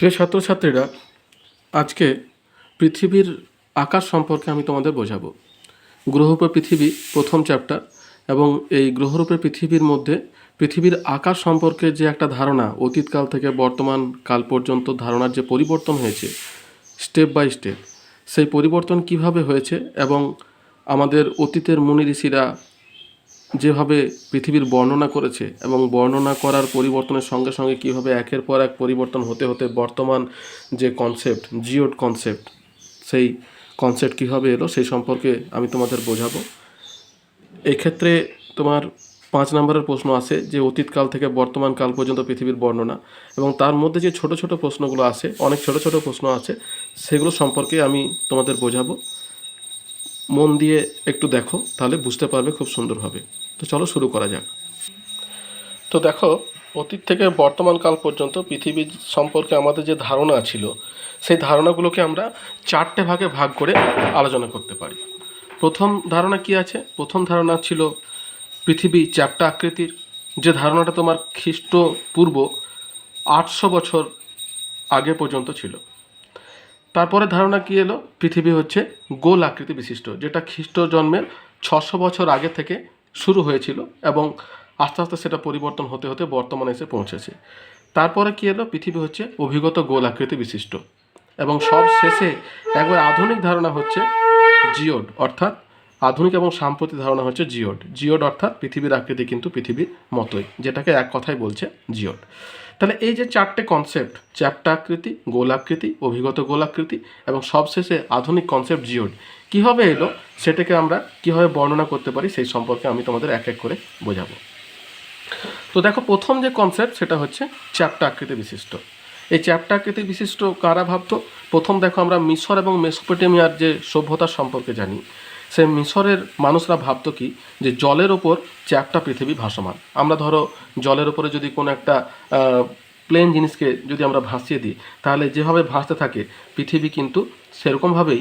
প্রিয় ছাত্রছাত্রীরা, আজকে পৃথিবীর আকাশ সম্পর্কে আমি তোমাদের বোঝাবো। গ্রহরূপে পৃথিবী প্রথম চ্যাপ্টার এবং এই গ্রহরূপে পৃথিবীর মধ্যে পৃথিবীর আকাশ সম্পর্কে যে একটা ধারণা, অতীতকাল থেকে বর্তমান কাল পর্যন্ত ধারণার যে পরিবর্তন হয়েছে স্টেপ বাই স্টেপ সেই পরিবর্তন কীভাবে হয়েছে এবং আমাদের অতীতের মুনি ঋষিরা যেভাবে পৃথিবীর বর্ণনা করেছে এবং বর্ণনা করার পরিবর্তনের সঙ্গে সঙ্গে কীভাবে একের পর এক পরিবর্তন হতে হতে বর্তমান যে কনসেপ্ট জিওড কনসেপ্ট সেই কনসেপ্ট কীভাবে এলো সেই সম্পর্কে আমি তোমাদের বোঝাবো। এক্ষেত্রে তোমার পাঁচ নম্বরের প্রশ্ন আছে যে অতীতকাল থেকে বর্তমান কাল পর্যন্ত পৃথিবীর বর্ণনা এবং তার মধ্যে যে ছোট ছোট প্রশ্নগুলো আছে, অনেক ছোট ছোট প্রশ্ন আছে, সেগুলো সম্পর্কে আমি তোমাদের বোঝাবো। মন দিয়ে একটু দেখো, তাহলে বুঝতে পারবে খুব সুন্দরভাবে তো চলো শুরু করা যাক। তো দেখো, অতীত থেকে বর্তমান কাল পর্যন্ত পৃথিবী সম্পর্কে আমাদের যে ধারণা ছিল, সেই ধারণাগুলোকে আমরা চারটে ভাগে ভাগ করে আলোচনা করতে পারি। প্রথম ধারণা কি আছে? প্রথম ধারণা ছিল পৃথিবী চ্যাপ্টা আকৃতির। যে ধারণাটা তোমার খ্রিস্টপূর্ব আটশো বছর আগে পর্যন্ত ছিল। তারপরে ধারণা কি এলো? পৃথিবী হচ্ছে গোল আকৃতি বিশিষ্ট, যেটা খ্রিস্ট জন্মের ছশো বছর আগে থেকে শুরু হয়েছিল এবং আস্তে আস্তে সেটা পরিবর্তন হতে হতে বর্তমানে এসে পৌঁছেছে। তারপরে কি এলো? পৃথিবী হচ্ছে অভিগত গোল আকৃতি বিশিষ্ট এবং সব শেষে একবার আধুনিক ধারণা হচ্ছে জিওড, অর্থাৎ আধুনিক এবং সাম্প্রতিক ধারণা হচ্ছে জিওড। জিওড অর্থাৎ পৃথিবীর আকৃতি কিন্তু পৃথিবীর মতোই, যেটাকে এক কথাই বলছে জিওড। তাহলে এই যে চারটে কনসেপ্ট চ্যাপ্টা আকৃতি, গোলাকৃতি, অভিগত গোলাকৃতি এবং সবশেষে আধুনিক কনসেপ্ট জিওড কীভাবে এলো সেটাকে আমরা কীভাবে বর্ণনা করতে পারি সেই সম্পর্কে আমি তোমাদের এক এক করে বোঝাবো। তো দেখো প্রথম যে কনসেপ্ট সেটা হচ্ছে চ্যাপ্টা আকৃতি বিশিষ্ট। এই চ্যাপ্টা আকৃতি বিশিষ্ট কারা ভাবতো? প্রথম দেখো আমরা মিশর এবং মেসোপটেমিয়ার যে সভ্যতার সম্পর্কে জানি। সে মিশরের মানুষরা ভাবতো কি যে জলের ওপর চ্যাপ্টা পৃথিবী ভাসমান। আমরা ধরো জলের ওপরে যদি কোনো একটা প্লেন জিনিসকে যদি আমরা ভাসিয়ে দিই, তাহলে যেভাবে ভাসতে থাকে, পৃথিবী কিন্তু সেরকমভাবেই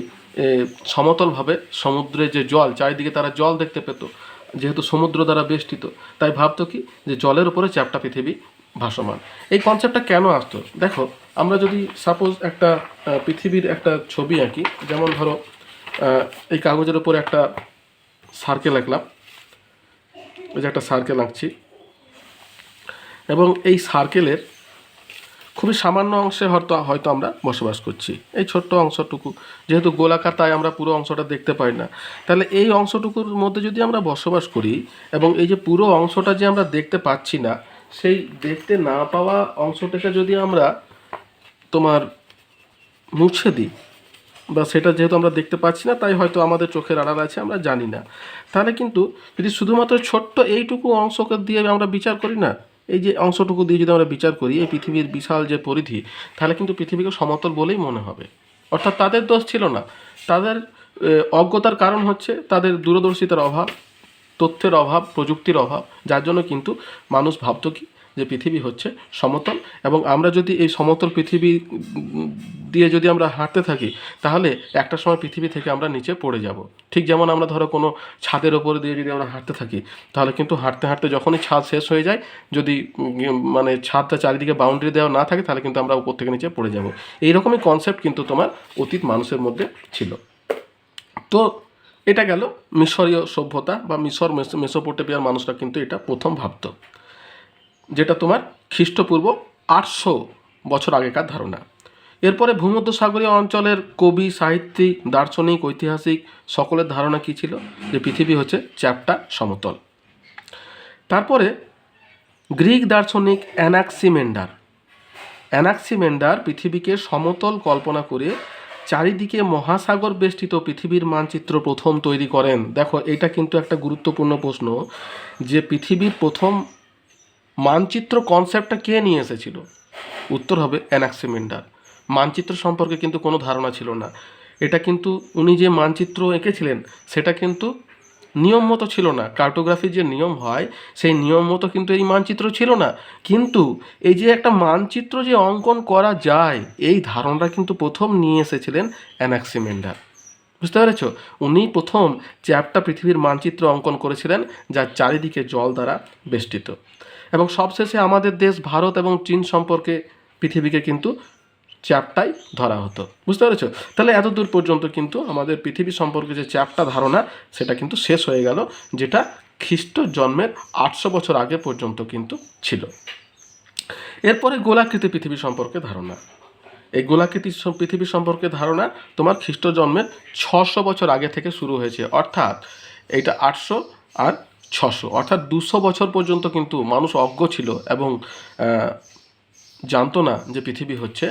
সমতলভাবে সমুদ্রে যে জল, চারিদিকে তারা জল দেখতে পেত, যেহেতু সমুদ্র দ্বারা বেষ্টিত। তাই ভাবতো কি যে জলের উপরে চ্যাপ্টা পৃথিবী ভাসমান। এই কনসেপ্টটা কেন আসতো? দেখো, আমরা যদি সাপোজ একটা পৃথিবীর একটা ছবি আঁকি, যেমন ধরো এই কাগজের উপরে একটা সার্কেল আঁকলাম। এই যে একটা সার্কেল আঁকছি। এবং এই সার্কেলের খুবই সামান্য অংশে হয়তো হয়তো আমরা বসবাস করছি। এই ছোট্ট অংশটুকু, যেহেতু গোলাকার, তাই আমরা পুরো অংশটা দেখতে পাই না। তাহলে এই অংশটুকুর মধ্যে যদি আমরা বসবাস করি এবং এই যে পুরো অংশটা যে আমরা দেখতে পাচ্ছি না, সেই দেখতে না পাওয়া অংশটাকে যদি আমরা তোমার মুছে দিই বা সেটা যেহেতু আমরা দেখতে পাচ্ছি না, তাই হয়তো আমাদের চোখের আড়াল আছে, আমরা জানি না। তাহলে কিন্তু যদি শুধুমাত্র ছোট্ট এইটুকু অংশকে দিয়ে আমরা বিচার করি না, এই যে অংশটুকু দিয়ে যদি আমরা বিচার করি, এই পৃথিবীর বিশাল যে পরিধি, তাহলে কিন্তু পৃথিবীকে সমতল বলেই মনে হবে। অর্থাৎ তাদের দোষ ছিল না। তাদের অজ্ঞতার কারণ হচ্ছে তাদের দূরদর্শিতার অভাব, তথ্যের অভাব, প্রযুক্তির অভাব, যার জন্য কিন্তু মানুষ ভাবতো কি যে পৃথিবী হচ্ছে সমতল এবং আমরা যদি এই সমতল পৃথিবী দিয়ে যদি আমরা হাঁটতে থাকি, তাহলে একটা সময় পৃথিবী থেকে আমরা নিচে পড়ে যাব। ঠিক যেমন আমরা ধরো কোনো ছাদের ওপর দিয়ে যদি আমরা হাঁটতে থাকি, তাহলে কিন্তু হাঁটতে হাঁটতে যখনই ছাদ শেষ হয়ে যায়, যদি মানে ছাদটা চারিদিকে বাউন্ডারি দেওয়া না থাকে, তাহলে কিন্তু আমরা উপর থেকে নিচে পড়ে যাব। এইরকমই কনসেপ্ট কিন্তু তোমার অতীত মানুষের মধ্যে ছিল। তো এটা গেল মিশরীয় সভ্যতা বা মিশর মেসো- মেসোপটেমিয়ার মানুষরা কিন্তু এটা প্রথম ভাবতো। যেটা তোমার খ্রিস্টপূর্ব আটশো বছর আগেকার ধারণা। এরপরে ভূমধ্যসাগরীয় অঞ্চলের কবি, সাহিত্যিক, দার্শনিক, ঐতিহাসিক সকলের ধারণা কী ছিল? যে পৃথিবী হচ্ছে চ্যাপ্টা সমতল। তারপরে গ্রিক দার্শনিক অ্যানাক্সিমেন্ডার। অ্যানাক্সিমেন্ডার পৃথিবীকে সমতল কল্পনা করে চারিদিকে মহাসাগর বেষ্টিত পৃথিবীর মানচিত্র প্রথম তৈরি করেন। দেখো, এটা কিন্তু একটা গুরুত্বপূর্ণ প্রশ্ন যে পৃথিবীর প্রথম মানচিত্র কনসেপ্টটা কে নিয়ে এসেছিল? উত্তর হবে অ্যানাক্সিমেন্ডার মানচিত্র সম্পর্কে কিন্তু কোনো ধারণা ছিল না। এটা কিন্তু উনি যে মানচিত্র এঁকেছিলেন, সেটা কিন্তু নিয়ম মতো ছিল না। কার্টোগ্রাফির যে নিয়ম হয়, সেই নিয়ম মতো কিন্তু এই মানচিত্র ছিল না। কিন্তু এই যে একটা মানচিত্র যে অঙ্কন করা যায়, এই ধারণাটা কিন্তু প্রথম নিয়ে এসেছিলেন অ্যানাক্সিমেন্ডার বুঝতে পেরেছ? উনি প্রথম চ্যাপটা পৃথিবীর মানচিত্র অঙ্কন করেছিলেন, যার চারিদিকে জল দ্বারা বেষ্টিত। এবং সবশেষে আমাদের দেশ ভারত এবং চীন সম্পর্কে পৃথিবীকে কিন্তু চ্যাপটাই ধরা হতো। বুঝতে পেরেছ? তাহলে এত দূর পর্যন্ত কিন্তু আমাদের পৃথিবী সম্পর্কে যে চ্যাপটা ধারণা, সেটা কিন্তু শেষ হয়ে গেল, যেটা খ্রিস্ট জন্মের আটশো বছর আগে পর্যন্ত কিন্তু ছিল। এরপরে গোলাকৃতি পৃথিবী সম্পর্কে ধারণা। এই গোলাকৃতি পৃথিবী সম্পর্কে ধারণা তোমার খ্রিস্ট জন্মের ছশো বছর আগে থেকে শুরু হয়েছে। অর্থাৎ এইটা আটশো আর ছশো। অর্থাৎ দুশো বছর পর্যন্ত কিন্তু মানুষ অজ্ঞ ছিল এবং জানতো না যে পৃথিবী হচ্ছে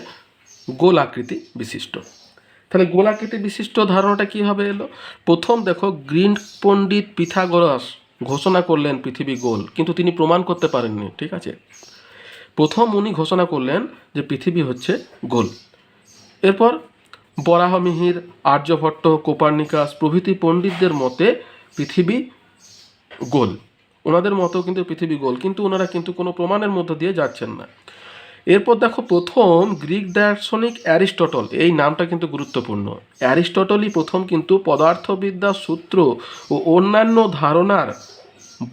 গোল আকৃতি বিশিষ্ট। তাহলে গোলাকৃতি বিশিষ্ট ধারণাটা কীভাবে এলো? প্রথম দেখো গ্রিন পণ্ডিত পিথাগোরাস ঘোষণা করলেন পৃথিবী গোল, কিন্তু তিনি প্রমাণ করতে পারেননি, ঠিক আছে? প্রথম উনি ঘোষণা করলেন যে পৃথিবী হচ্ছে গোল। এরপর বরাহমিহির, আর্যভট্ট, কোপার্নিকাস প্রভৃতি পণ্ডিতদের মতে পৃথিবী গোল। ওনাদের মতো কিন্তু পৃথিবী গোল, কিন্তু ওনারা কিন্তু কোনো প্রমাণের মধ্য দিয়ে যাচ্ছেন না। এরপর দেখো প্রথম গ্রিক দার্শনিক অ্যারিস্টটল, এই নামটা কিন্তু গুরুত্বপূর্ণ। অ্যারিস্টটলই প্রথম কিন্তু পদার্থবিদ্যার সূত্র ও অন্যান্য ধারণার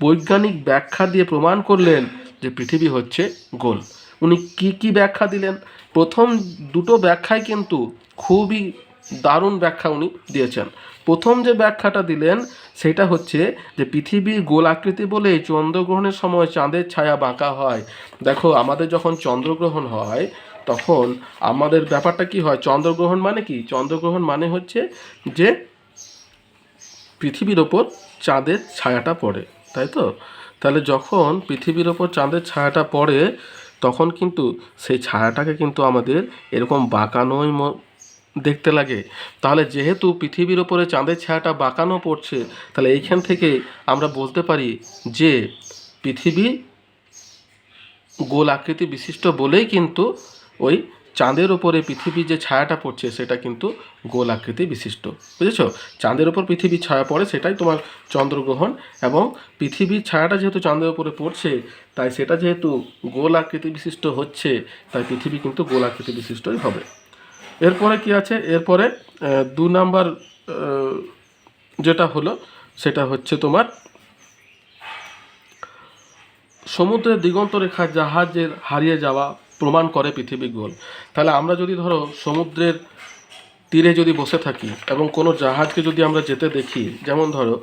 বৈজ্ঞানিক ব্যাখ্যা দিয়ে প্রমাণ করলেন যে পৃথিবী হচ্ছে গোল। উনি কি কি ব্যাখ্যা দিলেন? প্রথম দুটো ব্যাখ্যায় কিন্তু খুবই দারুণ ব্যাখ্যা উনি দিয়েছেন। প্রথম যে ব্যাখ্যাটা দিলেন সেটা হচ্ছে যে পৃথিবী গোল আকৃতি বলে চন্দ্রগ্রহণের সময় চাঁদের ছায়া বাঁকা হয়। দেখো, আমাদের যখন চন্দ্রগ্রহণ হয়, তখন আমাদের ব্যাপারটা কি হয়? চন্দ্রগ্রহণ মানে কি? চন্দ্রগ্রহণ মানে হচ্ছে যে পৃথিবীর ওপর চাঁদের ছায়াটা পড়ে, তাই তো? তাহলে যখন পৃথিবীর ওপর চাঁদের ছায়াটা পড়ে, তখন কিন্তু সেই ছায়াটাকে কিন্তু আমাদের এরকম বাঁকানোই দেখতে লাগে। তাহলে যেহেতু পৃথিবীর ওপরে চাঁদের ছায়াটা বাঁকানো পড়ছে, তাহলে এইখান থেকে আমরা বলতে পারি যে পৃথিবী গোল আকৃতি বিশিষ্ট বলেই কিন্তু ওই চাঁদের ওপরে পৃথিবী যে ছায়াটা পড়ছে, সেটা কিন্তু গোল আকৃতি বিশিষ্ট। বুঝেছ? চাঁদের ওপর পৃথিবীর ছায়া পড়ে, সেটাই তোমার চন্দ্রগ্রহণ এবং পৃথিবীর ছায়াটা যেহেতু চাঁদের ওপরে পড়ছে, তাই সেটা যেহেতু গোল আকৃতি বিশিষ্ট হচ্ছে, তাই পৃথিবী কিন্তু গোল আকৃতি বিশিষ্টই হবে। এরপরে কি আছে? এরপরে দু নাম্বার যেটা হলো, সেটা হচ্ছে তোমার সমুদ্রের দিগন্ত রেখা জাহাজের হারিয়ে যাওয়া প্রমাণ করে পৃথিবী গোল। তাহলে আমরা যদি ধরো সমুদ্রের তীরে যদি বসে থাকি এবং কোনো জাহাজকে যদি আমরা যেতে দেখি, যেমন ধরো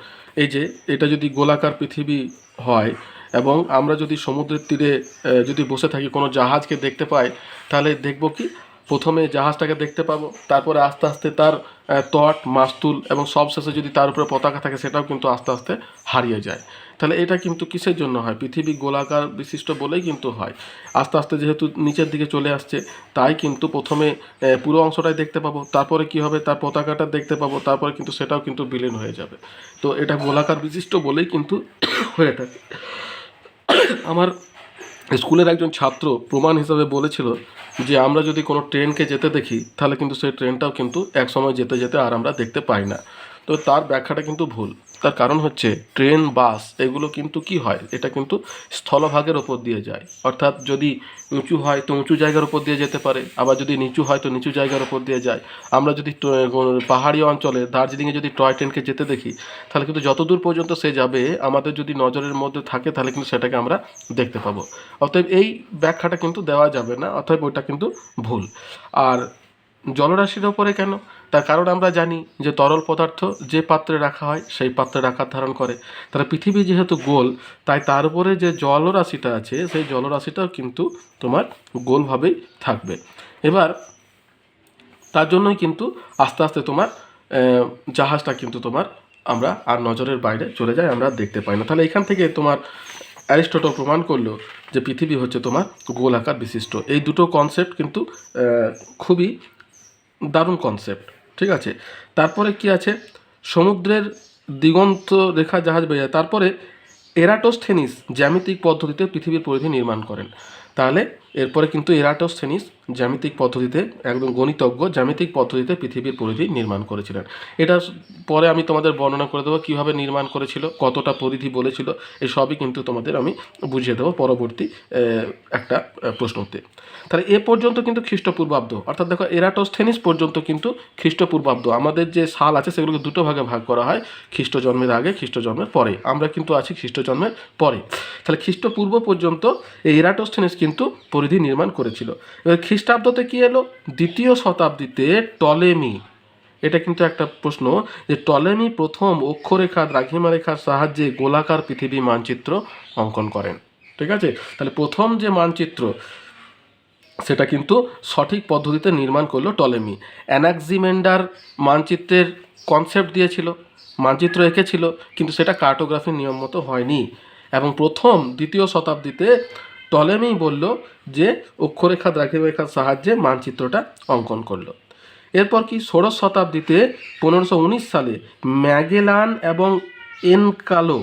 এই যে, এটা যদি গোলাকার পৃথিবী হয় এবং আমরা যদি সমুদ্রের তীরে যদি বসে থাকি, কোনো জাহাজকে দেখতে পাই, তাহলে দেখব কি প্রথমে জাহাজটাকে দেখতে পাবো, তারপরে আস্তে আস্তে তার তট, মাস্তুল এবং সবশেষে যদি তার উপরে পতাকা থাকে সেটাও কিন্তু আস্তে আস্তে হারিয়ে যায়। তাহলে এটা কিন্তু কিসের জন্য হয়? পৃথিবী গোলাকার বিশিষ্ট বলেই কিন্তু হয়। আস্তে আস্তে যেহেতু নিচের দিকে চলে আসছে, তাই কিন্তু প্রথমে পুরো অংশটাই দেখতে পাবো, তারপরে কি হবে? তার পতাকাটা দেখতে পাবো, তারপরে কিন্তু সেটাও কিন্তু বিলীন হয়ে যাবে। তো এটা গোলাকার বিশিষ্ট বলেই কিন্তু হয়ে থাকে। আমার স্কুলের একজন ছাত্র প্রমাণ হিসাবে বলেছিল যে আমরা যদি কোনো ট্রেনকে যেতে দেখি, তাহলে কিন্তু সেই ট্রেনটাও কিন্তু এক সময় যেতে যেতে আর আমরা দেখতে পাই না। তো তার ব্যাখ্যাটা কিন্তু ভুল। তার কারণ হচ্ছে ট্রেন, বাস এগুলো কিন্তু কি হয়? এটা কিন্তু স্থলভাগের ওপর দিয়ে যায়। অর্থাৎ যদি উঁচু হয় তো উঁচু জায়গার উপর দিয়ে যেতে পারে, আবার যদি নিচু হয় তো নিচু জায়গার উপর দিয়ে যায়। আমরা যদি পাহাড়ি অঞ্চলে দার্জিলিংয়ে যদি টয় ট্রেনকে যেতে দেখি, তাহলে কিন্তু যতদূর পর্যন্ত সে যাবে, আমাদের যদি নজরের মধ্যে থাকে, তাহলে কিন্তু সেটাকে আমরা দেখতে পাবো। অতএব এই ব্যাখ্যাটা কিন্তু দেওয়া যাবে না, অতএব ওইটা কিন্তু ভুল। আর জলরাশির ওপরে কেন? তার কারণ আমরা জানি যে তরল পদার্থ যে পাত্রে রাখা হয়, সেই পাত্রে রাখার ধারণ করে। তাহলে পৃথিবী যেহেতু গোল, তাই তার উপরে যে জলরাশিটা আছে, সেই জলরাশিটাও কিন্তু তোমার গোলভাবেই থাকবে। এবার, তার জন্যই কিন্তু আস্তে আস্তে তোমার জাহাজটা কিন্তু তোমার আমরা আর নজরের বাইরে চলে যাই, আমরা দেখতে পাই না। তাহলে এখান থেকে তোমার অ্যারিস্টটল প্রমাণ করল যে পৃথিবী হচ্ছে তোমার গোল আকার বিশিষ্ট। এই দুটো কনসেপ্ট কিন্তু খুবই দারুণ কনসেপ্ট ঠিক আছে? তারপরে কি আছে? সমুদ্রের দিগন্ত রেখা জাহাজ বেয়ে যায়। তারপরে এরাটোস্থেনিস জ্যামিতিক পদ্ধতিতে পৃথিবীর পরিধি নির্মাণ করেন। তাহলে এরপরে কিন্তু এরাটোস্থেনিস জ্যামিতিক পদ্ধতিতে, একদম গণিতজ্ঞ জ্যামিতিক পদ্ধতিতে পৃথিবীর পরিধি নির্মাণ করেছিলেন। এটা পরে আমি তোমাদের বর্ণনা করে দেবো কীভাবে নির্মাণ করেছিল, কতটা পরিধি বলেছিল এসবই কিন্তু তোমাদের আমি বুঝিয়ে দেবো পরবর্তী একটা প্রশ্নতে। তাহলে এ পর্যন্ত কিন্তু খ্রিস্টপূর্বাব্দ, অর্থাৎ দেখো এরাটোস্থেনিস পর্যন্ত কিন্তু খ্রিস্টপূর্বাব্দ। আমাদের যে সাল আছে সেগুলোকে দুটো ভাগে ভাগ করা হয় খ্রিস্ট জন্মের আগে খ্রিস্ট জন্মের পরে। আমরা কিন্তু আছি খ্রিস্ট জন্মের পরে। তাহলে খ্রিস্টপূর্ব পর্যন্ত এই এরাটোস্থেনিস কিন্তু পরিধি নির্মাণ করেছিল। এবার খ্রিস্টাব্দতে কি এলো? দ্বিতীয় শতাব্দীতে টলেমি। এটা কিন্তু একটা প্রশ্ন যে টলেমি প্রথম অক্ষরেখা দ্রাঘিমা রেখার সাহায্যে গোলাকার পৃথিবী মানচিত্র অঙ্কন করেন। ঠিক আছে? তাহলে প্রথম যে মানচিত্র, সেটা কিন্তু সঠিক পদ্ধতিতে নির্মাণ করল টলেমি। অ্যানাক্সিমেন্ডার মানচিত্রের কনসেপ্ট দিয়েছিল, মানচিত্র এঁকেছিল, কিন্তু সেটা কার্টোগ্রাফির নিয়ম মতো হয়নি। এবং প্রথম, দ্বিতীয় শতাব্দীতে টলেমি বলল যে অক্ষরেখা দ্রাঘিমারেখার সাহায্যে মানচিত্রটা অঙ্কন করল। এরপর কি ষোড়শ শতাব্দীতে পনেরোশো সালে ম্যাগেলান এবং এনকালো,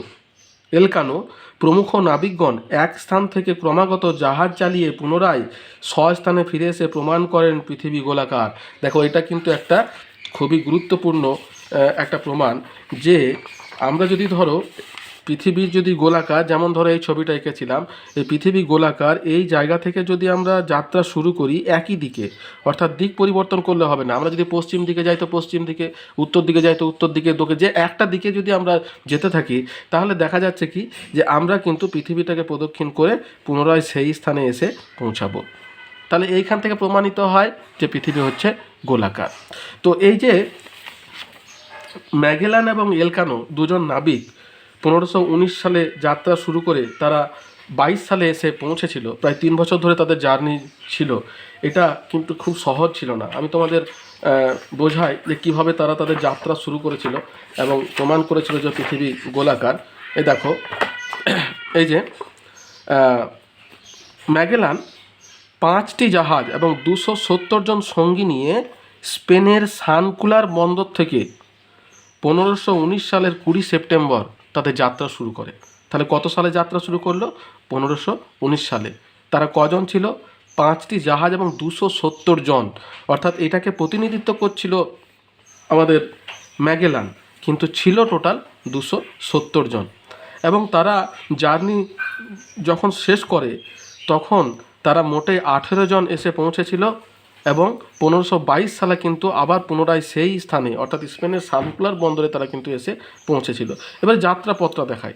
এলকানো প্রমুখ নাবিকগণ এক স্থান থেকে ক্রমাগত জাহাজ চালিয়ে পুনরায় স্বস্থানে ফিরে এসে প্রমাণ করেন পৃথিবী গোলাকার। দেখো, এটা কিন্তু একটা খুবই গুরুত্বপূর্ণ একটা প্রমাণ যে আমরা যদি ধরো পৃথিবীর যদি গোলাকার, যেমন ধরো এই ছবিটা এঁকেছিলাম, এই পৃথিবী গোলাকার, এই জায়গা থেকে যদি আমরা যাত্রা শুরু করি একই দিকে, অর্থাৎ দিক পরিবর্তন করলে হবে না। আমরা যদি পশ্চিম দিকে যাই তো পশ্চিম দিকে, উত্তর দিকে যাই তো উত্তর দিকে দোকে, যে একটা দিকে যদি আমরা যেতে থাকি, তাহলে দেখা যাচ্ছে কি, যে আমরা কিন্তু পৃথিবীটাকে প্রদক্ষিণ করে পুনরায় সেই স্থানে এসে পৌঁছাবো। তাহলে এইখান থেকে প্রমাণিত হয় যে পৃথিবী হচ্ছে গোলাকার। তো এই যে ম্যাগেলান এবং এলকানো দুজন নাবিক পনেরোশো সালে যাত্রা শুরু করে তারা বাইশ সালে এসে পৌঁছেছিল। প্রায় তিন বছর ধরে তাদের জার্নি ছিল। এটা কিন্তু খুব সহজ ছিল না। আমি তোমাদের বোঝাই যে কীভাবে তারা তাদের যাত্রা শুরু করেছিল এবং প্রমাণ করেছিল যে পৃথিবী গোলাকার। এ দেখো, এই যে ম্যাগেলান পাঁচটি জাহাজ এবং দুশো সত্তর জন সঙ্গী নিয়ে স্পেনের সানকুলার বন্দর থেকে পনেরোশো উনিশ সালের কুড়ি সেপ্টেম্বর তাদের যাত্রা শুরু করে। তাহলে কত সালে যাত্রা শুরু করল? পনেরোশো উনিশ সালে। তারা কজন ছিল? পাঁচটি জাহাজ এবং দুশো সত্তর জন। অর্থাৎ এটাকে প্রতিনিধিত্ব করছিল আমাদের ম্যাগেলান, কিন্তু ছিল টোটাল দুশো সত্তর জন। এবং তারা জার্নি যখন শেষ করে, তখন তারা মোটে আঠেরো জন এসে পৌঁছেছিল। এবং পনেরোশো বাইশ সালে কিন্তু আবার পুনরায় সেই স্থানে, অর্থাৎ স্পেনের সার্কুলার বন্দরে তারা কিন্তু এসে পৌঁছেছিল। এবার যাত্রাপত্র দেখায়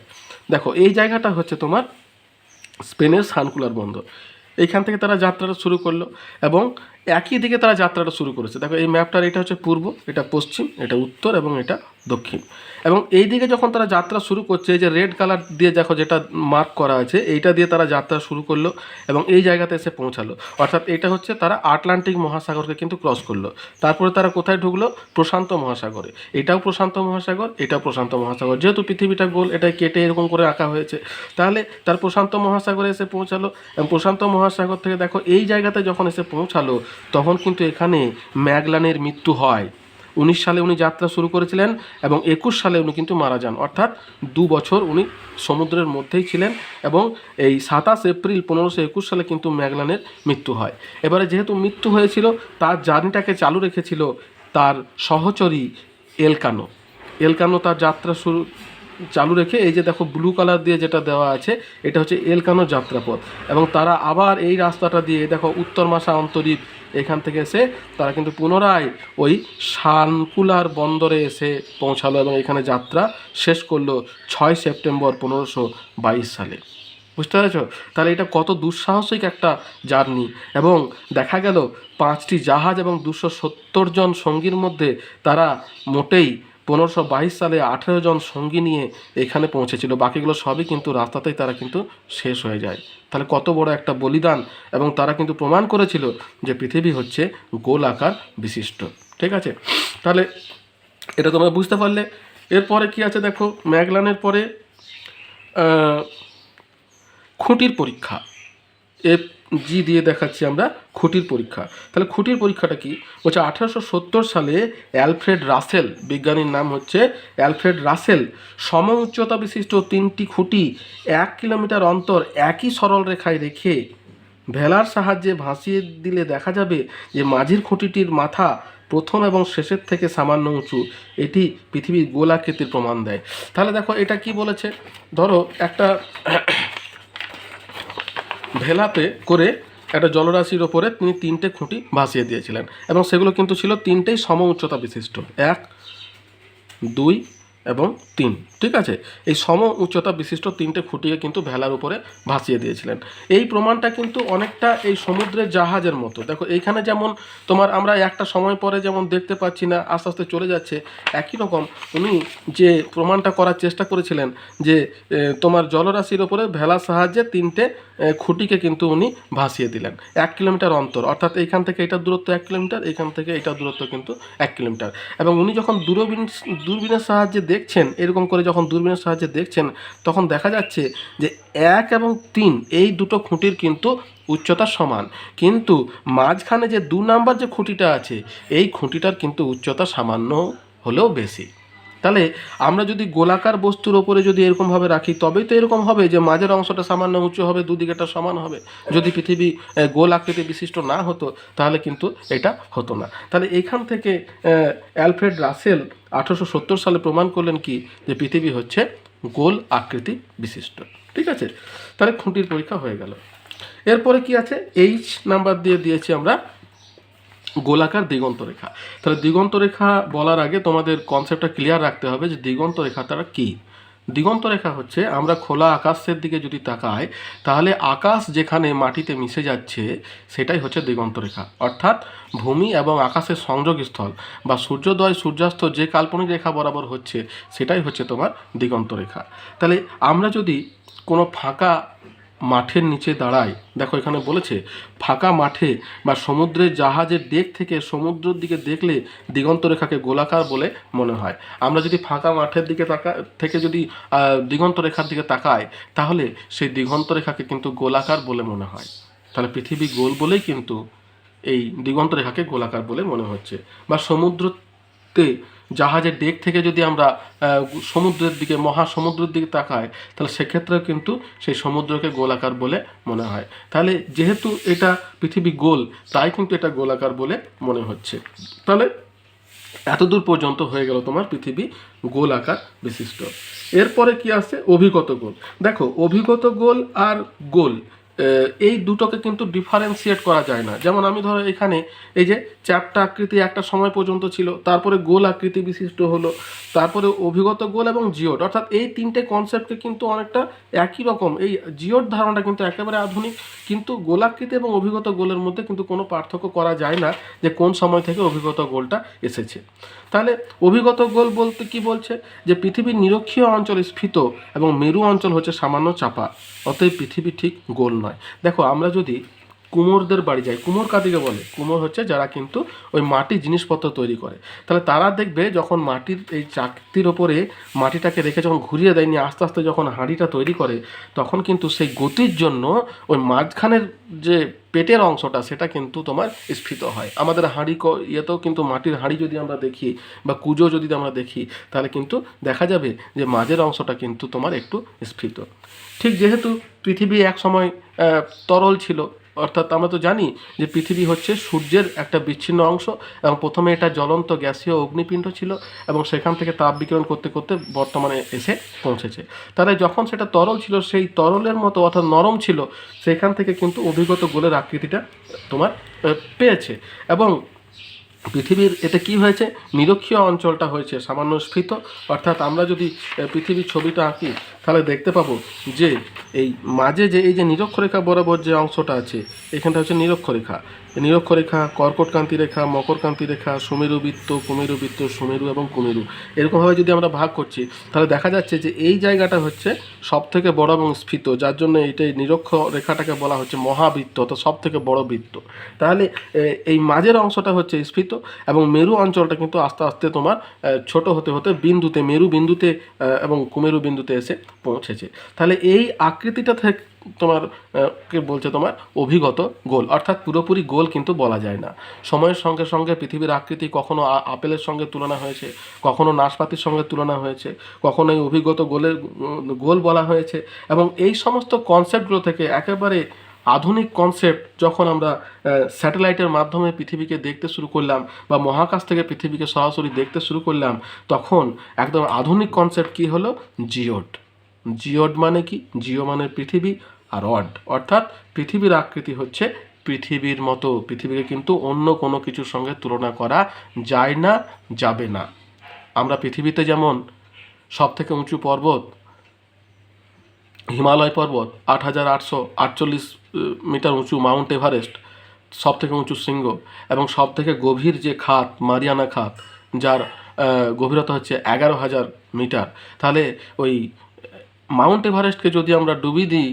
দেখো, এই জায়গাটা হচ্ছে তোমার স্পেনের সানকুলার বন্দর। এইখান থেকে তারা যাত্রাটা শুরু করল এবং একই দিকে তারা যাত্রাটা শুরু করেছে। দেখো, এই ম্যাপটার এটা হচ্ছে পূর্ব, এটা পশ্চিম, এটা উত্তর এবং এটা দক্ষিণ। এবং এই দিকে যখন তারা যাত্রা শুরু করছে, এই যে রেড কালার দিয়ে দেখো যেটা মার্ক করা আছে, এইটা দিয়ে তারা যাত্রা শুরু করল এবং এই জায়গাতে এসে পৌঁছালো। অর্থাৎ এটা হচ্ছে তারা আটলান্টিক মহাসাগরকে কিন্তু ক্রস করল। তারপরে তারা কোথায় ঢুকলো? প্রশান্ত মহাসাগরে। এটাও প্রশান্ত মহাসাগর, এটাও প্রশান্ত মহাসাগর। যেহেতু পৃথিবীটা গোল এটা কেটে এরকম করে আঁকা হয়েছে, তাহলে তার প্রশান্ত মহাসাগরে এসে পৌঁছালো এবং প্রশান্ত মহাসাগর থেকে দেখো, এই জায়গাতে যখন এসে পৌঁছালো, তখন কিন্তু এখানে ম্যাগলানের মৃত্যু হয়। উনিশ সালে উনি যাত্রা শুরু করেছিলেন এবং একুশ সালে উনি কিন্তু মারা যান। অর্থাৎ দু বছর উনি সমুদ্রের মধ্যেই ছিলেন এবং এই সাতাশ এপ্রিল পনেরোশো একুশ সালে কিন্তু ম্যাগলানের মৃত্যু হয়। এবারে যেহেতু মৃত্যু হয়েছিল, তার জার্নিটাকে চালু রেখেছিল তার সহচরী এলকানো। এলকানো তার যাত্রা শুরু চালু রেখে এই যে দেখো ব্লু কালার দিয়ে যেটা দেওয়া আছে, এটা হচ্ছে এলকানো যাত্রাপথ। এবং তারা আবার এই রাস্তাটা দিয়ে দেখো উত্তর মাসা অন্তরীপ এখান থেকে এসে তারা কিন্তু পুনরায় ওই সানকুলার বন্দরে এসে পৌঁছালো এবং এখানে যাত্রা শেষ করল ছয় সেপ্টেম্বর পনেরোশো বাইশ সালে। বুঝতে পেরেছ? তাহলে এটা কত দুঃসাহসিক একটা জার্নি। এবং দেখা গেল পাঁচটি জাহাজ এবং দুশো সত্তর জন সঙ্গীর মধ্যে তারা মোটেই পনেরোশো বাইশ সালে আঠেরো জন সঙ্গী নিয়ে এখানে পৌঁছেছিল। বাকিগুলো সবই কিন্তু রাস্তাতেই তারা কিন্তু শেষ হয়ে যায়। তাহলে কত বড় একটা বলিদান এবং তারা কিন্তু প্রমাণ করেছিল যে পৃথিবী হচ্ছে গোল আকার বিশিষ্ট। ঠিক আছে? তাহলে এটা তোমরা বুঝতে পারলে। এরপরে কি আছে দেখো? ম্যাগলানের পরে খুঁটির পরীক্ষা। এফ জি দিয়ে দেখাচ্ছি আমরা খুঁটির পরীক্ষা। তাহলে খুঁটির পরীক্ষাটা কি? বলছে আঠারোশো সত্তর সালে অ্যালফ্রেড রাসেল, বিজ্ঞানীর নাম হচ্ছে অ্যালফ্রেড রাসেল সম উচ্চতা বিশিষ্ট তিনটি খুঁটি এক কিলোমিটার অন্তর একই সরল রেখায় রেখে ভেলার সাহায্যে ভাসিয়ে দিলে দেখা যাবে যে মাঝির খুঁটিটির মাথা প্রথম এবং শেষের থেকে সামান্য উঁচু। এটি পৃথিবীর গোলাকৃতির প্রমাণ দেয়। তাহলে দেখো এটা কি বলেছে? ধরো একটা ভেলাতে করে একটা জলরাশির ওপরে তিনি তিনটে খুঁটি ভাসিয়ে দিয়েছিলেন। এবং সেগুলো কিন্তু ছিল তিনটেই সম উচ্চতা বিশিষ্ট। এক, দুই এবং তিন, ঠিক আছে? এই সম উচ্চতা বিশিষ্ট তিনটে খুঁটিকে কিন্তু ভেলার উপরে ভাসিয়ে দিয়েছিলেন। এই প্রমাণটা কিন্তু অনেকটা এই সমুদ্রের জাহাজের মতো। দেখো, এইখানে যেমন তোমার আমরা একটা সময় পরে যেমন দেখতে পাচ্ছি না, আস্তে আস্তে চলে যাচ্ছে, একই রকম উনি যে প্রমাণটা করার চেষ্টা করেছিলেন যে তোমার জলরাশির ওপরে ভেলার সাহায্যে তিনটে খুঁটিকে কিন্তু উনি ভাসিয়ে দিলেন। এক কিলোমিটার অন্তর, অর্থাৎ এইখান থেকে এটার দূরত্ব এক কিলোমিটার, এইখান থেকে এটার দূরত্ব কিন্তু এক কিলোমিটার। এবং উনি যখন দূরবীন, দূরবীনের সাহায্যে দেখছেন, এরকম করে যখন দূরবীনের সাহায্যে দেখছেন, তখন দেখা যাচ্ছে যে এক এবং তিন, এই দুটো খুঁটির কিন্তু উচ্চতা সমান। কিন্তু মাঝখানে যে দু নাম্বার যে খুঁটিটা আছে, এই খুঁটিটার কিন্তু উচ্চতা সামান্য হলেও বেশি। তাহলে আমরা যদি গোলাকার বস্তুর ওপরে যদি এরকমভাবে রাখি, তবেই তো এরকম হবে যে মাঝের অংশটা সামান্য উঁচু হবে দুদিকেটা সমান হবে। যদি পৃথিবী গোল আকৃতি বিশিষ্ট না হতো, তাহলে কিন্তু এটা হতো না। তাহলে এখান থেকে অ্যালফ্রেড রাসেল আঠারোশো সত্তর সালে প্রমাণ করলেন কি? যে পৃথিবী হচ্ছে গোল আকৃতি বিশিষ্ট। ঠিক আছে? তাহলে খুঁটির পরীক্ষা হয়ে গেল। এরপরে কি আছে? এইচ নাম্বার দিয়ে দিয়েছি আমরা। গোলাকার দিগন্ত রেখা। তাহলে দিগন্ত রেখা বলার আগে তোমাদের কনসেপ্টটা ক্লিয়ার রাখতে হবে যে দিগন্ত রেখা তারা কী? দিগন্ত রেখা হচ্ছে আমরা খোলা আকাশের দিকে যদি তাকাই, তাহলে আকাশ যেখানে মাটিতে মিশে যাচ্ছে, সেটাই হচ্ছে দিগন্ত রেখা। অর্থাৎ ভূমি এবং আকাশের সংযোগস্থল বা সূর্যোদয়, সূর্যাস্ত যে কাল্পনিক রেখা বরাবর হচ্ছে, সেটাই হচ্ছে তোমার দিগন্ত রেখা। তাহলে আমরা যদি কোনো ফাঁকা মাঠের নিচে দাঁড়ায়। দেখো এখানে বলেছে ফাঁকা মাঠে বা সমুদ্রের জাহাজের ডেক থেকে সমুদ্রের দিকে দেখলে দিগন্ত রেখাকে গোলাকার বলে মনে হয়। আমরা যদি ফাঁকা মাঠের দিকে তাকা থেকে যদি আহ, দিগন্ত রেখার দিকে তাকাই তাহলে সেই দিগন্ত রেখাকে কিন্তু গোলাকার বলে মনে হয়। তাহলে পৃথিবী গোল বলেই কিন্তু এই দিগন্ত রেখাকে গোলাকার বলে মনে হচ্ছে। বা সমুদ্রতে জাহাজের ডেক থেকে যদি আমরা সমুদ্রের দিকে, মহাসমুদ্রের দিকে তাকাই, তাহলে সেক্ষেত্রেও কিন্তু সেই সমুদ্রকে গোলাকার বলে মনে হয়। তাহলে যেহেতু এটা পৃথিবী গোল, তাই কিন্তু এটা গোলাকার বলে মনে হচ্ছে। তাহলে এতদূর পর্যন্ত হয়ে গেল তোমার পৃথিবী গোল আকার বিশিষ্ট। এরপরে কি আছে? অভিগত গোল। দেখো, অভিগত গোল আর গোল। এই দুটোকে কিন্তু ডিফারেন্সিয়েট করা যায় না। যেমন আমি ধরো এখানে এই যে চ্যাপ্টা আকৃতি একটা সময় পর্যন্ত ছিল, তারপরে গোল আকৃতি বিশিষ্ট হলো, তারপরে অভিগত গোল এবং জিওট অর্থাৎ এই তিনটে কনসেপ্টকে কিন্তু অনেকটা একই রকম। এই জিওড ধারণাটা কিন্তু একেবারে আধুনিক, কিন্তু গোলাকৃতি এবং অভিগত গোলের মধ্যে কিন্তু কোনো পার্থক্য করা যায় না যে কোন সময় থেকে অভিগত গোলটা এসেছে। তাহলে অভিগত গোল বলতে কি বলছে? যে পৃথিবীর নিরক্ষীয় অঞ্চল স্ফীত এবং মেরু অঞ্চল হচ্ছে সামান্য চাপা, অতএব পৃথিবী ঠিক গোল নয়। দেখো আমরা যদি কুমোরদের বাড়ি যায়। কুমোর কাদিকে বলে? কুমোর হচ্ছে যারা কিন্তু ওই মাটি জিনিসপত্র তৈরি করে। তাহলে তারা দেখবে যখন মাটির এই চাকতির ওপরে মাটিটাকে রেখে যখন ঘুরিয়ে দেয়নি আস্তে আস্তে যখন হাঁড়িটা তৈরি করে, তখন কিন্তু সেই গতির জন্য ওই মাঝখানের যে পেটের অংশটা, সেটা কিন্তু তোমার স্ফীত হয়। আমাদের হাঁড়ি ইয়েতেও কিন্তু মাটির হাঁড়ি যদি আমরা দেখি বা কুজো যদি আমরা দেখি, তাহলে কিন্তু দেখা যাবে যে মাঝের অংশটা কিন্তু তোমার একটু স্ফীত। ঠিক যেহেতু পৃথিবী এক সময় তরল ছিল অর্থাৎ আমরা তো জানি যে পৃথিবী হচ্ছে সূর্যের একটা বিচ্ছিন্ন অংশ এবং প্রথমে এটা জ্বলন্ত গ্যাসীয় অগ্নিপিণ্ড ছিল এবং সেখান থেকে তাপ বিকিরণ করতে করতে বর্তমানে এসে পৌঁছেছে। তাহলে যখন সেটা তরল ছিল, সেই তরলের মতো অর্থাৎ নরম ছিল, সেখান থেকে কিন্তু অভিগত গোলের আকৃতিটা তোমার পেয়েছে। এবং পৃথিবীর এতে কি হয়েছে? নিরক্ষীয় অঞ্চলটা হয়েছে, সামান্য স্ফীত। অর্থাৎ আমরা যদি পৃথিবীর ছবিটা আঁকি তাহলে দেখতে পাবো যে এই মাঝে যে এই যে নিরক্ষরেখা বরাবর যে অংশটা আছে, এখানটা হচ্ছে নিরক্ষরেখা। নিরক্ষরেখা কর্কটকান্তি রেখা মকরকান্তি রেখা সুমেরু বৃত্ত কুমেরু বৃত্ত সুমেরু এবং কুমেরু। এরকমভাবে যদি আমরা ভাগ করছি, তাহলে দেখা যাচ্ছে যে এই জায়গাটা হচ্ছে সব থেকে বড় এবং স্ফীত, যার জন্য এইটাই নিরক্ষ রেখাটাকে বলা হচ্ছে মহাবৃত্ত, অর্থাৎ সব থেকে বড় বৃত্ত। তাহলে এই মাঝের অংশটা হচ্ছে স্ফীত এবং মেরু অঞ্চলটা কিন্তু আস্তে আস্তে তোমার ছোট হতে হতে বিন্দুতে, মেরু বিন্দুতে এবং কুমেরু বিন্দুতে এসে পৌঁছেছে। তাহলে এই আকৃতিটা থেকে তোমার কে বলছে তোমার? অভিগত গোল। অর্থাৎ পুরোপুরি গোল কিন্তু বলা যায় না। সময়ের সঙ্গে সঙ্গে পৃথিবীর আকৃতি কখনো আপেলের সঙ্গে তুলনা হয়েছে, কখনো নাশপাতির সঙ্গে তুলনা হয়েছে, কখনো এই অভিগত গোলের গোল বলা হয়েছে এবং এই সমস্ত কনসেপ্টগুলো থেকে একেবারে আধুনিক কনসেপ্ট যখন আমরা স্যাটেলাইটের মাধ্যমে পৃথিবীকে দেখতে শুরু করলাম বা মহাকাশ থেকে পৃথিবীকে সরাসরি দেখতে শুরু করলাম, তখন একদম আধুনিক কনসেপ্ট কি হলো? জিওড। জিওড মানে কি? জিও মানে পৃথিবী আর অড। অর্থাৎ পৃথিবীর আকৃতি হচ্ছে পৃথিবীর মতো। পৃথিবীকে কিন্তু অন্য কোনো কিছুর সঙ্গে তুলনা করা যায় না, যাবে না। আমরা পৃথিবীতে যেমন সব থেকে উঁচু পর্বত, হিমালয় পর্বত, আট হাজার আটশো আটচল্লিশ মিটার উঁচু মাউন্ট এভারেস্ট সব থেকে উঁচু শৃঙ্গ, এবং সব থেকে গভীর যে খাত, মারিয়ানা খাত, যার গভীরতা হচ্ছে এগারো হাজার মিটার। তাহলে ওই মাউন্ট এভারেস্টকে যদি আমরা ডুবি দিই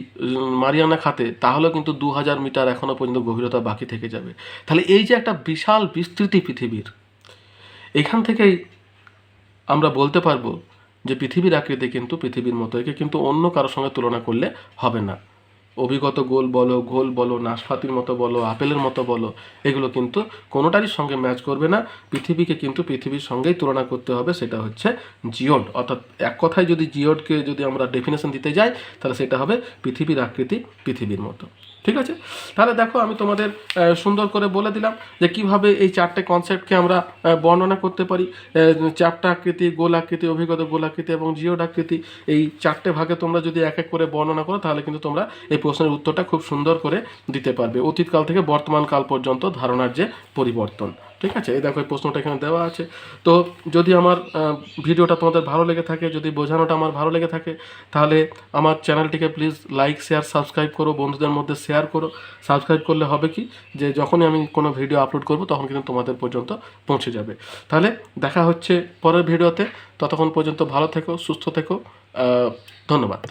মারিয়ানা খাতে তাহলেও কিন্তু দু হাজার মিটার এখনও পর্যন্ত গভীরতা বাকি থেকে যাবে। তাহলে এই যে একটা বিশাল বিস্তৃতি পৃথিবীর, এখান থেকেই আমরা বলতে পারব যে পৃথিবীর আকৃতি কিন্তু পৃথিবীর মতো, একে কিন্তু অন্য কারোর সঙ্গে তুলনা করলে হবে না। অভিগত গোল বলো গোল বলো, নাশপাতির মতো বলো, আপেলের মতো বলো, এগুলো কিন্তু কোনোটারই সঙ্গে ম্যাচ করবে না। পৃথিবীকে কিন্তু পৃথিবীর সঙ্গেই তুলনা করতে হবে, সেটা হচ্ছে জিওড। অর্থাৎ এক কথায় যদি জিওডকে যদি আমরা ডেফিনেশন দিতে যাই, তাহলে সেটা হবে পৃথিবীর আকৃতি পৃথিবীর মতো। ঠিক আছে? তাহলে দেখো, আমি তোমাদের সুন্দর করে বলে দিলাম যে কীভাবে এই চারটে কনসেপ্টকে আমরা বর্ণনা করতে পারি। চারটা চ্যাপ্টা আকৃতি, গোল আকৃতি, অভিজ্ঞতা গোল আকৃতি এবং জিওড আকৃতি, এই চারটে ভাগে তোমরা যদি এক এক করে বর্ণনা করো, তাহলে কিন্তু তোমরা এই প্রশ্নের উত্তরটা খুব সুন্দর করে দিতে পারবে। অতীতকাল থেকে বর্তমান কাল পর্যন্ত ধারণার যে পরিবর্তন। ঠিক আছে, এই দেখো এই প্রশ্নটা এখানে দেওয়া আছে। তো যদি আমার ভিডিওটা তোমাদের ভালো লেগে থাকে, যদি বোঝানোটা আমার ভালো লেগে থাকে, তাহলে আমার চ্যানেলটিকে প্লিজ লাইক শেয়ার সাবস্ক্রাইব করো, বন্ধুদের মধ্যে শেয়ার করো। সাবস্ক্রাইব করলে হবে কি? যে যখনই আমি কোনো ভিডিও আপলোড করব, তখন কিন্তু তোমাদের পর্যন্ত পৌঁছে যাবে। তাহলে দেখা হচ্ছে পরের ভিডিওতে। ততক্ষণ পর্যন্ত ভালো থেকো, সুস্থ থেকো ধন্যবাদ।